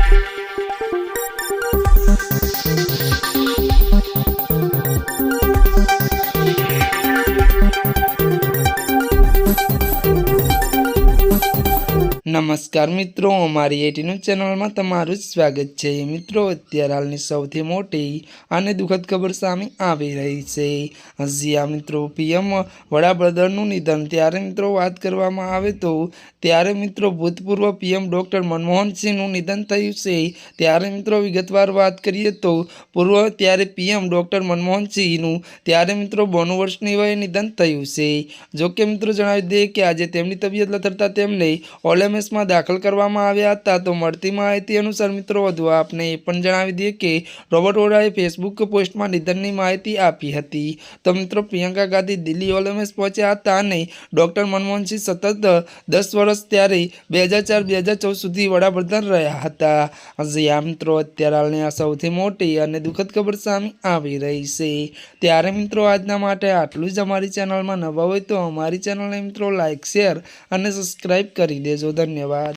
thank you. નમસ્કાર મિત્રો, અમારી એટીનું ચેનલમાં તમારું સ્વાગત છે. મિત્રો, અત્યારે હાલની સૌથી મોટી અને દુઃખદ ખબર સામે આવી રહી છે. હજીયા મિત્રો પીએમ વડાપ્રધાનનું નિધન. ત્યારે મિત્રો વાત કરવામાં આવે તો, ત્યારે મિત્રો ભૂતપૂર્વ પીએમ ડૉક્ટર મનમોહનસિંહનું નિધન થયું છે. ત્યારે મિત્રો વિગતવાર વાત કરીએ તો, પૂર્વ ત્યારે પીએમ ડૉક્ટર મનમોહનસિંહનું, ત્યારે મિત્રો બોનું વર્ષની વયે નિધન થયું છે. જોકે મિત્રો જણાવી દઈએ કે આજે તેમની તબિયત લથડતા તેમને ઓલએમએસમાં દાખલ કરવામાં આવ્યા હતા તો મળતી માહિતી અનુસાર મિત્રો વધુ આપને એ પણ જણાવી દઈએ કે રોબર્ટ વોરાએ ફેસબુક પોસ્ટમાં નિધનની માહિતી આપી હતી. તો મિત્રો, પ્રિયંકા ગાંધી દિલ્હી ઓલમ્પિક્સ પહોંચ્યા હતા અને ડૉક્ટર મનમોહનસિંહ સતત દસ વર્ષ ત્યારે બે હજાર ચાર, બે હજાર ચૌદ સુધી વડાપ્રધાન રહ્યા હતા. આ મિત્રો, અત્યારે હાલની આ સૌથી મોટી અને દુઃખદ ખબર સામે આવી રહી છે. ત્યારે મિત્રો, આજના માટે આટલું જ અમારી ચેનલમાં નવા હોય તો અમારી ચેનલને મિત્રો લાઇક શેર અને સબસ્ક્રાઈબ કરી દેજો. ધન્યવાદ. धन्यवाद